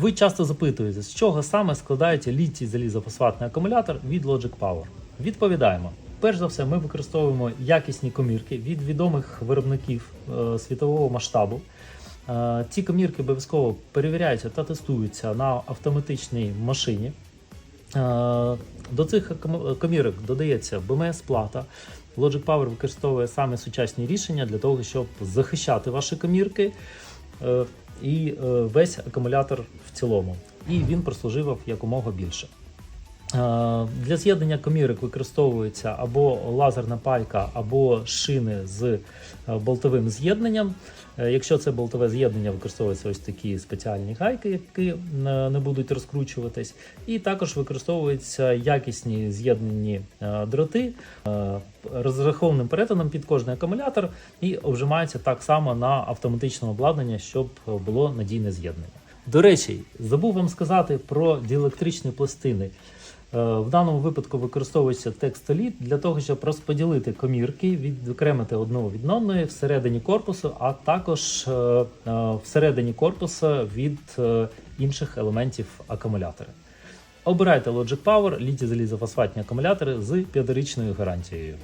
Ви часто запитуєте, з чого саме складається літій залізофосфатний акумулятор від Logic Power. Відповідаємо. Перш за все, ми використовуємо якісні комірки від відомих виробників е, світового масштабу. Е, ці комірки обов'язково перевіряються та тестуються на автоматичній машині. Е, До цих комірок додається БМС-плата. Logic Power використовує саме сучасні рішення для того, щоб захищати ваші комірки е, і е, весь акумулятор в цілому. І він прослужив якомога більше. Е, Для з'єднання комірок використовується або лазерна пайка, або шини з е, болтовим з'єднанням. Е, Якщо це болтове з'єднання, використовуються ось такі спеціальні гайки, які не будуть розкручуватись. І також використовуються якісні з'єднані дроти розрахованим перетином під кожний акумулятор і обжимаються так само на автоматичне обладнання, щоб було надійне з'єднання. До речі, забув вам сказати про діелектричні пластини. Е, В даному випадку використовується текстоліт для того, щоб розподілити комірки, відокремити одну від одної всередині корпусу, а також е, е, всередині корпуса від інших елементів акумулятора. Обирайте Logic Power літі залізофосфатні акумулятори з 5-річною гарантією.